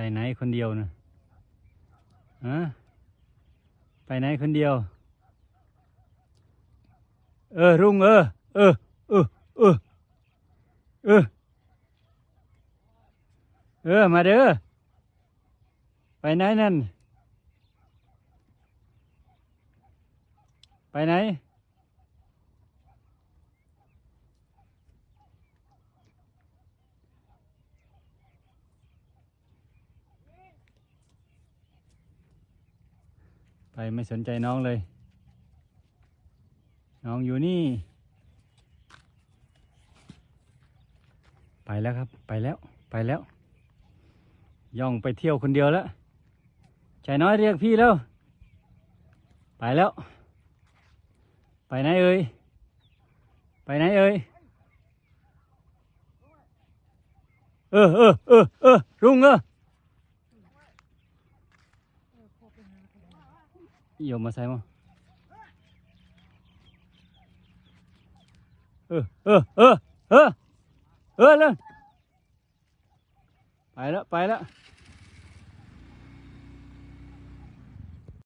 ไปไหนคนเดียวนะฮะไปไหนคนเดียว เออ รุ่งเออ เออ เออ เออ เออ เออ มาเด้อ ไปไหนนั่น ไปไหน ไปไม่สนใจน้องเลย น้องอยู่นี่ ไปแล้วครับ ไปแล้ว ไปแล้ว ย่องไปเที่ยวคนเดียวแล้วชายน้อยเรียกพี่แล้ว ไปแล้ว ไปไหนเอ่ย ไปไหนเอ่ย เออเออเออเออรุ่งเออ โยมมาใส่มาเออเออเออเออเออเลยไปแล้วไปแล้ว